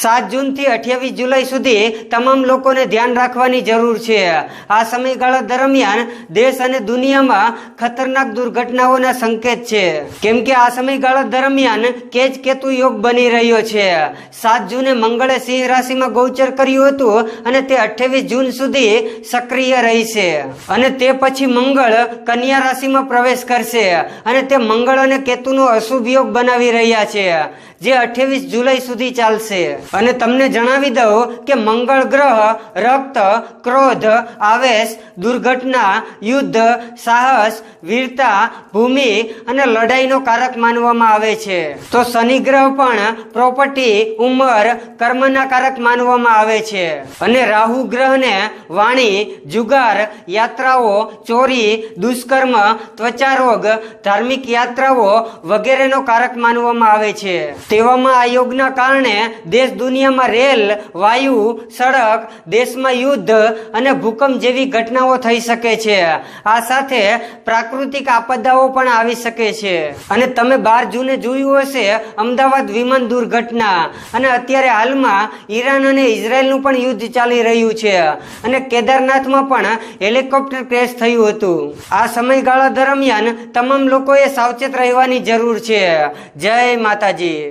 સાત જૂનથી અઠ્યાવીસ જુલાઈ સુધી તમામ લોકોને ધ્યાન રાખવાની જરૂર છે. આ સમયગાળા દરમિયાન દેશ અને દુનિયામાં ખતરનાક દુર્ઘટનાઓના સંકેત છે. કેમ કે આ સમયગાળા દરમિયાન કેજ કેતુ યોગ બની રહ્યો છે. સાત જૂને મંગળે સિંહ રાશિમાં ગોચર કર્યું હતું અને તે અઠ્યાવીસ જૂન સુધી સક્રિય રહેશે. અને તે પછી મંગળ કન્યા રાશિમાં પ્રવેશ કરશે અને તે મંગળ અને કેતુનો અશુભ યોગ બનાવી રહ્યા છે, જે અઠ્યાવીસ જુલાઈ સુધી ચાલશે. અને તમને જણાવી દઉં કે મંગળ ગ્રહ, રક્ત, ક્રોધ, આવેશ, દુર્ઘટના, યુદ્ધ, સાહસ, વીરતા, ભૂમિ અને લડાઈનો કારક માનવામાં આવે છે. તો શનિ ગ્રહ પણ પ્રોપર્ટી, ઉંમર, કર્મના કારક માનવામાં આવે છે. અને રાહુ ગ્રહને વાણી, જુગાર, યાત્રાઓ, ચોરી, દુષ્કર્મ ત્વચા રોગ ધાર્મિક યાત્રાઓ વગેરેનો કારક માનવામાં આવે છે. તેવામાં આ યોગના કારણે દેશ દુનિયામાં રેલ, વાયુ, સડક, દેશમાં યુદ્ધ અને ભૂકંપ જેવી ઘટનાઓ થઈ શકે છે. આ સાથે પ્રાકૃતિક આપદાઓ પણ આવી શકે છે. અને તમે બાર જૂને જોયું હશે, અમદાવાદ વિમાન દુર્ઘટના. અને અત્યારે હાલમાં ઈરાન અને ઇઝરાયલનું પણ યુદ્ધ ચાલી રહ્યું છે. અને કેદારનાથમાં પણ હેલિકોપ્ટર ક્રેશ થયું હતું. આ સમયગાળા દરમિયાન તમામ લોકોએ સાવચેત રહેવાની જરૂર છે. જય માતાજી.